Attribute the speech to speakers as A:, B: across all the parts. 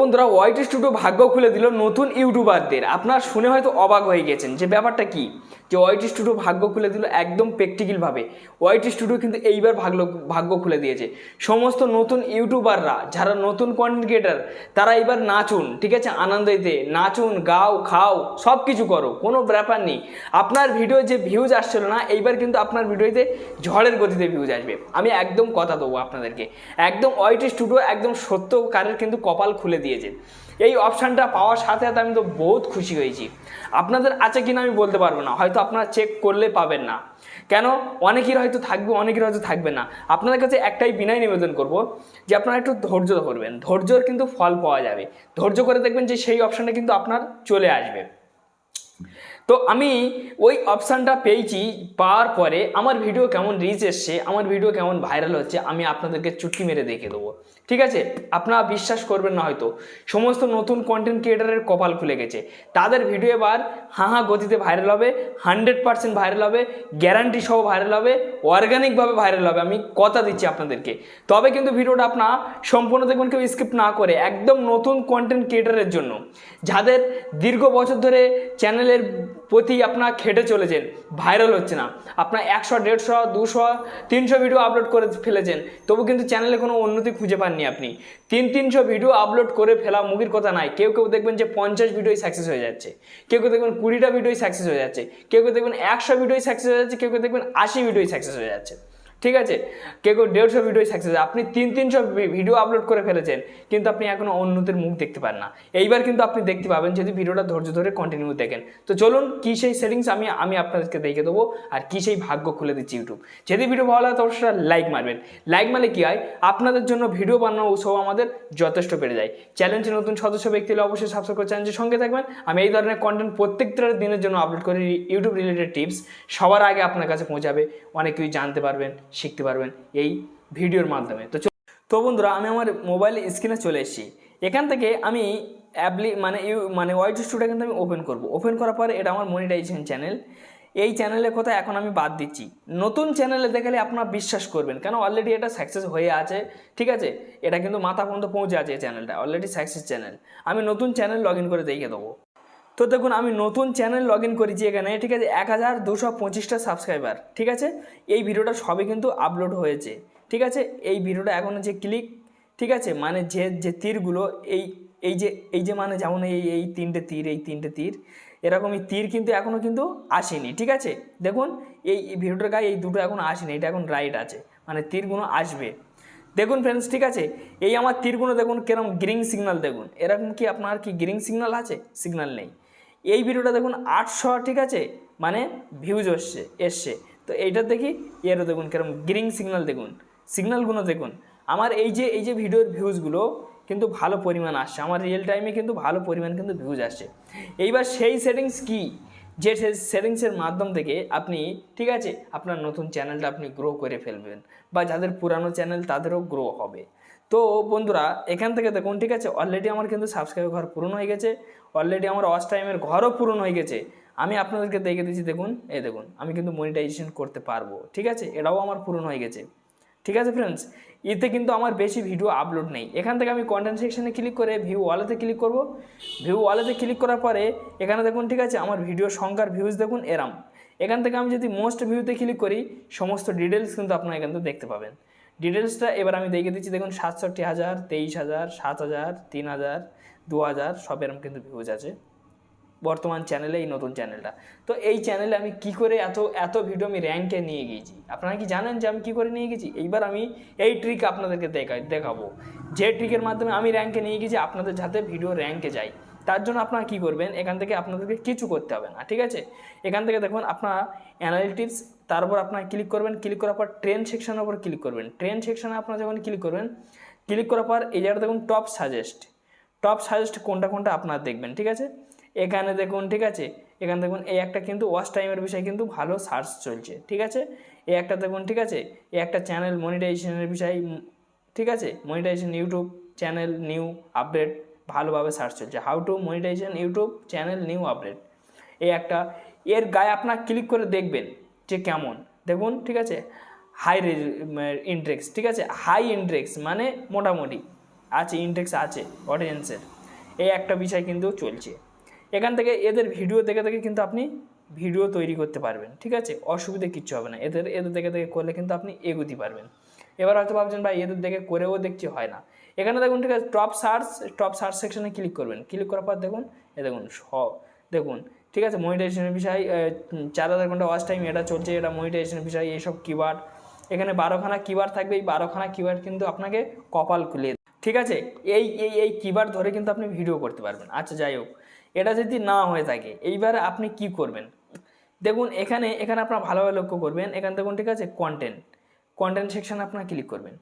A: বন্ধুরা white studio ভাগ্য খুলে দিল নতুন ইউটিউবারদের। আপনারা শুনে হয়তো অবাক হয়ে গেছেন যে ব্যাপারটা কি? যে হোয়াইট স্টুডিও ভাগ্য খুলে দিল একদম প্র্যাকটিক্যালভাবে। হোয়াইট স্টুডিও কিন্তু এইবার ভাগ্য ভাগ্য খুলে দিয়েছে। সমস্ত নতুন ইউটিউবাররা, যারা নতুন কন্টেন্ট ক্রিয়েটার, তারা এবার নাচুন, ঠিক আছে? আনন্দ দিতে নাচুন, গাও, খাও সব কিছু করো, কোনো ব্যাপার নেই। আপনার ভিডিও যে ভিউজ আসছিল না, এইবার কিন্তু আপনার ভিডিওতে ঝড়ের গতিতে ভিউজ আসবে। আমি একদম কথা দেবো আপনাদেরকে। একদম হোয়াইট স্টুডিও একদম সত্যকারের কিন্তু কপাল খুলে দিয়েছে। এই অপশানটা পাওয়ার সাথে সাথে আমি তো বহুত খুশি হয়েছি। আপনাদের আছে কিনা আমি বলতে পারব না, হয়তো আপনারা চেক করলে পাবেন না। কেন? অনেকের হয়তো থাকবে, অনেকের হয়তো থাকবে না। আপনাদের কাছে একটাই বিনয় নিবেদন করব যে আপনারা একটু ধৈর্য করবেন ধৈর্যর কিন্তু ফল পাওয়া যাবে। ধৈর্য করে দেখবেন যে সেই অপশানটা কিন্তু আপনার চলে আসবে। তো আমি ওই অপশানটা পেয়েছি, পাওয়ার পরে আমার ভিডিও কেমন রিচ এসছে, আমার ভিডিও কেমন ভাইরাল হচ্ছে, আমি আপনাদেরকে চুটকি মেরে দেখে দেবো। ঠিক আছে? আপনারা বিশ্বাস করবেন না হয়তো। সমস্ত নতুন কন্টেন্ট ক্রিয়েটারের কপাল খুলে গেছে। তাদের ভিডিও এবার হাঁ হাঁ গতিতে ভাইরাল হবে হান্ড্রেড পার্সেন্ট ভাইরাল হবে গ্যারান্টি সহ ভাইরাল হবে অর্গানিকভাবে ভাইরাল হবে, আমি কথা দিচ্ছি আপনাদেরকে। তবে কিন্তু ভিডিওটা আপনার সম্পূর্ণ দেখবেন, কেউ স্কিপ না করে, একদম নতুন কন্টেন্ট ক্রিয়েটারের জন্য। যাদের দীর্ঘ বছর ধরে চ্যানেলের প্রতি আপনার খেটে চলেছেন ভাইরাল হচ্ছে না। আপনার একশো, দেড়শো, দুশো, তিনশো ভিডিও আপলোড করে ফেলেছেন, তবু কিন্তু চ্যানেলে কোনো উন্নতি খুঁজে পাননি আপনি। তিন, তিনশো ভিডিও আপলোড করে ফেলা মুগির কথা নাই কেউ কেউ দেখবেন যে পঞ্চাশ ভিডিওই সাকসেস হয়ে যাচ্ছে, কেউ কেউ দেখবেন কুড়িটা ভিডিওই সাকসেস হয়ে যাচ্ছে, কেউ কেউ দেখবেন একশো ভিডিওই সাকসেস হয়ে যাচ্ছে, কেউ কেউ দেখবেন আশি ভিডিওই সাকসেস হয়ে যাচ্ছে। ঠিক আছে? কেউ কেউ দেড়শো ভিডিওই সাকসেস আপনি তিন তিনশো ভিডিও আপলোড করে ফেলেছেন, কিন্তু আপনি এখনও উন্নতির মুখ দেখতে পান না। এইবার কিন্তু আপনি দেখতে পাবেন যদি ভিডিওটা ধৈর্য ধরে কন্টিনিউ দেখেন। তো চলুন, কী সেই সেটিংস আমি আমি আপনাদেরকে দেখে দেবো, আর কী সেই ভাগ্য খুলে দিচ্ছি ইউটিউব যদি ভিডিও ভালো লাগে তো সেটা লাইক মারবেন। লাইক মারলে কী হয়? আপনাদের জন্য ভিডিও বানানো উৎসব আমাদের যথেষ্ট বেড়ে যায়। চ্যানেলটি নতুন সদস্য, ব্যক্তি হলে অবশ্যই সাবস্ক্রাইব করে চ্যানেলটির সঙ্গে থাকবেন। আমি এই ধরনের কন্টেন্ট প্রত্যেকটা দিনের জন্য আপলোড করি ইউটিউব রিলেটেড টিপস সবার আগে আপনার কাছে পৌঁছাবে অনেক কিছু জানতে পারবেন। শিখতে পারবেন এই ভিডিওর মাধ্যমে। তো তো বন্ধুরা, আমি আমার মোবাইল স্ক্রিনে চলে এসেছি। এখান থেকে আমি অ্যাপলি মানে ইউ মানে ওয়াইট স্টুডিও কিন্তু আমি ওপেন করব। ওপেন করার পরে এটা আমার মনিটাইজেশন চ্যানেল এই চ্যানেলের কথা এখন আমি বাদ দিচ্ছি। নতুন চ্যানেলে দেখালে আপনারা বিশ্বাস করবেন, কেন অলরেডি এটা সাকসেস হয়ে আছে, ঠিক আছে? এটা কিন্তু মাথা পর্যন্ত পৌঁছে আছে এই চ্যানেলটা অলরেডি সাকসেস চ্যানেল আমি নতুন চ্যানেল লগ ইন করে দেখে দেবো। তো দেখুন, আমি নতুন চ্যানেল লগ ইন করেছি এখানে, ঠিক আছে? এক হাজার দুশো পঁচিশটা সাবস্ক্রাইবার ঠিক আছে? এই ভিডিওটা সবই কিন্তু আপলোড হয়েছে, ঠিক আছে? এই ভিডিওটা এখন যে ক্লিক ঠিক আছে? মানে যে যে তীরগুলো, এই এই যে এই যে মানে যেমন এই এই তিনটে তীর, এই তিনটে তীর, এরকমই তীর কিন্তু এখনও কিন্তু আসেনি, ঠিক আছে? দেখুন, এই ভিডিওটার গায়ে এই দুটো এখন আসেনি, এটা এখন রাইট আছে মানে তীরগুলো আসবে। দেখুন ফ্রেন্ডস ঠিক আছে? এই আমার তীরগুলো দেখুন কীরকম গ্রিন সিগনাল দেখুন। এরকম কি আপনার কি গ্রিন সিগনাল আছে? সিগনাল নেই। এই ভিডিওটা দেখুন আটশো, ঠিক আছে? মানে ভিউজ এসছে এসছে। তো এইটা দেখি, এরও দেখুন কীরকম গ্রিন সিগনাল দেখুন। সিগনালগুলো দেখুন। আমার এই যে এই যে ভিডিওর ভিউজগুলো কিন্তু ভালো পরিমাণ আসছে। আমার রিয়েল টাইমে কিন্তু ভালো পরিমাণ কিন্তু ভিউজ আসছে। এইবার সেই সেটিংস কি? যে সেটিংসের মাধ্যম থেকে আপনি, ঠিক আছে, আপনার নতুন চ্যানেলটা আপনি গ্রো করে ফেলবেন বা যাদের পুরানো চ্যানেল তাদেরও গ্রো হবে। তো বন্ধুরা, এখান থেকে দেখুন, ঠিক আছে? অলরেডি আমার কিন্তু সাবস্ক্রাইব ঘর পূরণ হয়ে গেছে। অলরেডি আমার ওয়াচ টাইমের ঘরও পূরণ হয়ে গেছে। আমি আপনাদেরকে দেখে দিচ্ছি, দেখুন, এই দেখুন, আমি কিন্তু মনিটাইজেশন করতে পারব, ঠিক আছে? এটাও আমার পূরণ হয়ে গেছে। ঠিক আছে ফ্রেন্ডস এতে কিন্তু আমার বেশি ভিডিও আপলোড নেই। এখান থেকে আমি কন্টেন্ট সেকশনে ক্লিক করে ভিউ ওয়ালেতে ক্লিক করব। ভিউ ওয়ালেতে ক্লিক করার পরে, এখানে দেখুন, ঠিক আছে, আমার ভিডিও সংখ্যার ভিউজ দেখুন, এরাম। এখান থেকে আমি যদি মোস্ট ভিউতে ক্লিক করি, সমস্ত ডিটেলস কিন্তু আপনারা এখান থেকে দেখতে পাবেন। ডিটেলসটা এবার আমি দেখে দিচ্ছি, দেখুন, সাতষট্টি হাজার, তেইশ হাজার, সাত হাজার, তিন হাজার দু হাজার, সব এরম কিন্তু ভিউজ আছে। বর্তমান চ্যানেলে এই নতুন চ্যানেলটা তো এই চ্যানেলে আমি কি করে এত এত ভিডিও আমি র্যাঙ্কে নিয়ে গিয়েছি? আপনারা কি জানেন যে আমি কি করে নিয়ে গেছি এইবার আমি এই ট্রিক আপনাদেরকে দেখাই দেখাবো। যে ট্রিকের মাধ্যমে আমি র্যাঙ্কে নিয়ে গেছি আপনাদের যাতে ভিডিও র্যাঙ্কে যায়। তার জন্য আপনারা কী করবেন? এখান থেকে আপনাদেরকে কিছু করতে হবে না, ঠিক আছে? এখান থেকে দেখুন, আপনারা অ্যানালিটিক্স তার উপর আপনার ক্লিক করবেন। ক্লিক করার পর ট্রেন সেকশনের উপর ক্লিক করবেন। ট্রেন সেকশনে আপনারা যখন ক্লিক করবেন ক্লিক করার পর এই জায়গাটা দেখুন টপ সাজেস্ট টপ সাজেস্ট কোনটা কোনটা আপনারা দেখবেন, ঠিক আছে? এখানে দেখুন, ঠিক আছে? এখানে দেখুন, এই একটা কিন্তু ওয়াচ টাইমের বিষয়ে কিন্তু ভালো সার্চ চলছে, ঠিক আছে? এই একটা দেখুন, ঠিক আছে? এই একটা চ্যানেল মনিটাইজেশনের বিষয়ে ঠিক আছে? Monetization YouTube channel new update ভালোভাবে সার্চ চলছে। How to monetization YouTube channel new update এই একটা, এর গায়ে আপনার ক্লিক করে দেখবেন যে কেমন। দেখুন, ঠিক আছে? হাই ইন্ডেক্স ঠিক আছে? হাই ইন্ডেক্স মানে মোটামুটি। আছে ইনটেক্স আছে অডিয়েন্সের এই একটা বিষয় কিন্তু চলছে। এখান থেকে এদের ভিডিও দেখে দেখে কিন্তু আপনি ভিডিও তৈরি করতে পারবেন, ঠিক আছে? অসুবিধে কিচ্ছু হবে না। এদের এদের দেখে দেখে করলে কিন্তু আপনি এগোতে পারবেন। এবার হয়তো ভাবছেন, ভাই, এদের দেখে করেও দেখছি, হয় না। এখানে দেখুন, ঠিক আছে টপ সার্চ টপ সার্চ সেকশনে ক্লিক করবেন। ক্লিক করার পর দেখুন, এ দেখুন স দেখুন, ঠিক আছে? মনিটাইজেশনের বিষয় চার হাজার ঘণ্টা ওয়াচ টাইম এটা চলছে, এটা মনিটাইজেশনের বিষয়, এইসব কিওয়ার্ড এখানে বারোখানা কিওয়ার্ড থাকবে, এই বারোখানা কিওয়ার্ড কিন্তু আপনাকে কপাল খুলে দেবে। ঠিক আছে? এই এই এই কিওয়ার্ড ধরে কিন্তু আপনি ভিডিও করতে পারবেন। আচ্ছা যাই হোক। এটা যদি না হয়ে থাকে, এইবার আপনি কি করবেন? দেখুন, এখানে এখানে আপনার ভালোভাবে লক্ষ্য করবেন। এখানে দেখুন, ঠিক আছে? কন্টেন্ট কন্টেন্ট সেকশন আপনার ক্লিক করবেন।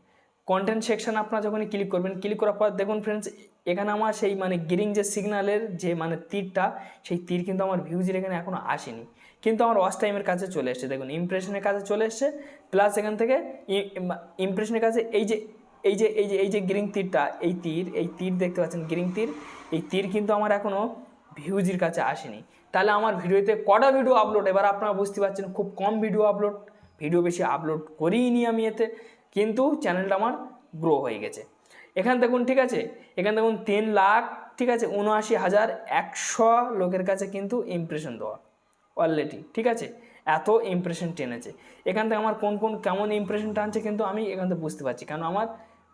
A: কন্টেন্ট সেকশন আপনার যখনই ক্লিক করবেন ক্লিক করার পর দেখুন ফ্রেন্ডস এখানে আমার সেই মানে গ্রিন যে সিগন্যালের যে মানে তীরটা, সেই তীর কিন্তু আমার ভিউজের এখানে এখনও আসেনি। কিন্তু আমার ওয়াচ টাইমের কাছে চলে এসছে। দেখুন ইমপ্রেশনের কাছে চলে এসছে। প্লাস এখান থেকে ইমপ্রেশনের কাছে এই যে এই যে এই যে এই যে গ্রিন তীরটা, এই তীর এই তীর দেখতে পাচ্ছেন গ্রিন তীর, এই তীর কিন্তু আমার এখনও ভিউজির কাছে আসেনি। তাহলে আমার ভিডিওতে কটা ভিডিও আপলোড এবার আপনারা বুঝতে পারছেন, খুব কম ভিডিও আপলোড ভিডিও বেশি আপলোড করিনি আমি এতে, কিন্তু চ্যানেলটা আমার গ্রো হয়ে গেছে। এখান দেখুন, ঠিক আছে? এখান দেখুন, তিন লাখ, ঠিক আছে? উনআশি হাজার একশো লোকের কাছে কিন্তু ইমপ্রেশন দেওয়া অলরেডি ঠিক আছে? এত ইমপ্রেশন টেনেছে। এখান থেকে আমার কোন কোন, কেমন ইমপ্রেশন টানছে কিন্তু আমি এখান থেকে বুঝতে পারছি কারণ আমার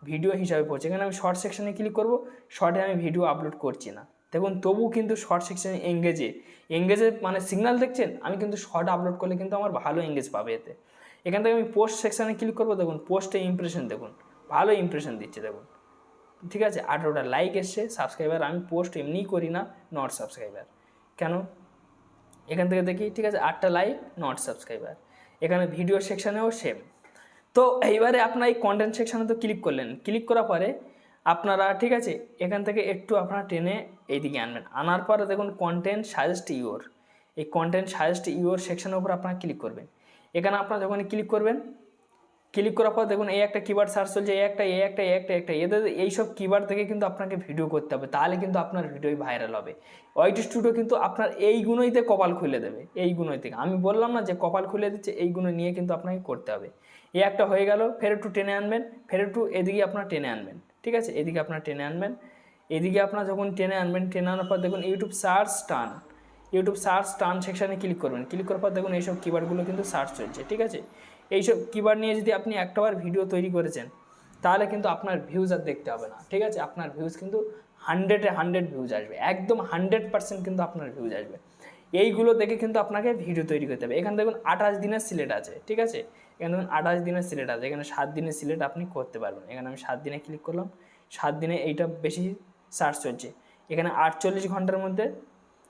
A: ভিডিও হিসাবে পড়ছে। এখানে আমি শর্ট সেকশানে ক্লিক করব শর্টে আমি ভিডিও আপলোড করছি না। দেখুন তবু কিন্তু শর্ট সেকশানে এঙ্গেজে এঙ্গেজের মানে সিগন্যাল দেখছেন? আমি কিন্তু শর্ট আপলোড করলে কিন্তু আমার ভালো এঙ্গেজ পাবে এতে। এখান থেকে আমি পোস্ট সেকশানে ক্লিক করব, দেখুন পোস্টে ইমপ্রেশন দেখুন। ভালো ইমপ্রেশন দিচ্ছে, দেখুন। ঠিক আছে? আঠেরোটা লাইক এসছে সাবস্ক্রাইবার আমি পোস্ট এমনিই করি না নট সাবস্ক্রাইবার কেন? এখান থেকে দেখি, ঠিক আছে, আটটা লাইক নট সাবস্ক্রাইবার এখানে ভিডিও সেকশানেও সেম তো এইবারে আপনার এই কন্টেন্ট সেকশানে তো ক্লিক করলেন। ক্লিক করার পরে আপনারা, ঠিক আছে, এখান থেকে একটু আপনারা টেনে এইদিকে আনবেন। আনার পরে দেখুন কন্টেন্ট সাজেস্ট ইউর এই কন্টেন্ট সাজেস্ট ইউর সেকশানের উপর আপনারা ক্লিক করবেন। এখানে আপনারা যখন ক্লিক করবেন ক্লিক করার পর দেখুন এই একটা কিবার সার্চ চলছে, এই একটা এই একটা এই একটা একটা এদের এইসব কিবার থেকে কিন্তু আপনাকে ভিডিও করতে হবে, তাহলে কিন্তু আপনার ভিডিওই ভাইরাল হবে। ওয়াইটি স্টুডিও কিন্তু আপনার এই গুণইতে কপাল খুলে দেবে, এই গুণই থেকে। আমি বললাম না যে কপাল খুলে দিচ্ছে, এই গুণ নিয়ে কিন্তু আপনাকে করতে হবে। এই একটা হয়ে গেল, ফের একটু টেনে আনবেন, ফের একটু এদিকে আপনার টেনে আনবেন, ঠিক আছে? এদিকে আপনার টেনে আনবেন, এদিকে আপনার যখন টেনে আনবেন, টেনে আনার পর দেখুন ইউটিউব সার্চ টান ইউটিউব সার্চ টান সেকশানে ক্লিক করবেন। ক্লিক করার পর দেখুন এইসব কিবারগুলো কিন্তু সার্চ চলছে, ঠিক আছে? এইসব কিবার নিয়ে যদি আপনি একটাবার ভিডিও তৈরি করেছেন, তাহলে কিন্তু আপনার ভিউজ আর দেখতে হবে না, ঠিক আছে? আপনার ভিউজ কিন্তু হান্ড্রেডে হান্ড্রেড ভিউজ আসবে, একদম হান্ড্রেড পার্সেন্ট কিন্তু আপনার ভিউজ আসবে। এইগুলো দেখে কিন্তু আপনাকে ভিডিও তৈরি করতে হবে। এখানে দেখুন আঠাশ দিনের সিলেট আছে, ঠিক আছে? এখানে দেখুন আঠাশ দিনের সিলেট আছে, এখানে সাত দিনের সিলেট আপনি করতে পারবেন। এখানে আমি সাত দিনে ক্লিক করলাম, সাত দিনে এইটা বেশি সার্চ চলছে। এখানে আটচল্লিশ ঘণ্টার মধ্যে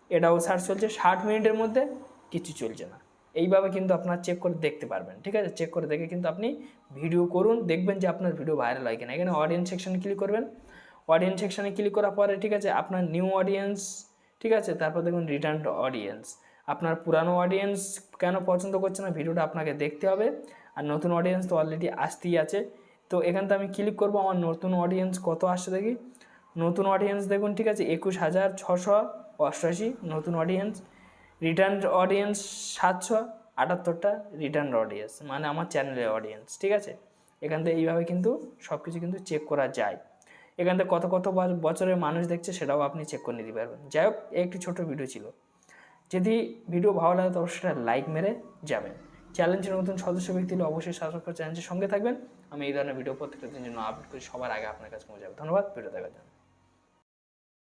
A: এটাও সার্চ চলছে, ষাট মিনিটের মধ্যে কিছু চলছে না। এইভাবে কিন্তু আপনার চেক করে দেখতে পারবেন, ঠিক আছে? চেক করে দেখে কিন্তু আপনি ভিডিও করুন, দেখবেন যে আপনার ভিডিও ভাইরাল হয় কিনা। এখানে অডিয়েন্স সেকশনে ক্লিক করবেন। অডিয়েন্স সেকশনে ক্লিক করার পরে, ঠিক আছে, আপনার নিউ অডিয়েন্স ঠিক আছে? তারপর দেখুন রিটার্ন টু অডিয়েন্স আপনার পুরানো অডিয়েন্স কেন পছন্দ করছে না ভিডিওটা আপনাকে দেখতে হবে। আর নতুন অডিয়েন্স তো অলরেডি আসতেই আছে। তো এখানতে আমি ক্লিক করব, আমার নতুন অডিয়েন্স কত আসছে দেখি? নতুন অডিয়েন্স দেখুন, ঠিক আছে, একুশ হাজার ছশো অষ্টআশি নতুন অডিয়েন্স রিটার্ন অডিয়েন্স সাতশো, আটাত্তরটা রিটার্ন অডিয়েন্স মানে আমার চ্যানেলের অডিয়েন্স ঠিক আছে? এখান থেকে এইভাবে কিন্তু সব কিছু কিন্তু চেক করা যায়। এখান থেকে কত কত বছরের মানুষ দেখছে সেটাও আপনি চেক করে নিতে পারবেন। যাই হোক একটি ছোটো ভিডিও ছিল। যদি ভিডিও ভালো লাগে তো অবশ্যই লাইক মেরে যাবেন। চ্যালেঞ্জের নতুন সদস্য ব্যক্তি হলে অবশ্যই সাবস্ক্রাইব চ্যালেঞ্জের সঙ্গে থাকবেন। আমি এই ধরনের ভিডিও প্রত্যেকটা দিনের জন্য আপডেট করি, সবার আগে আপনার কাছে পৌঁছে যাবে ধন্যবাদ ভিডিও দেখার জন্য।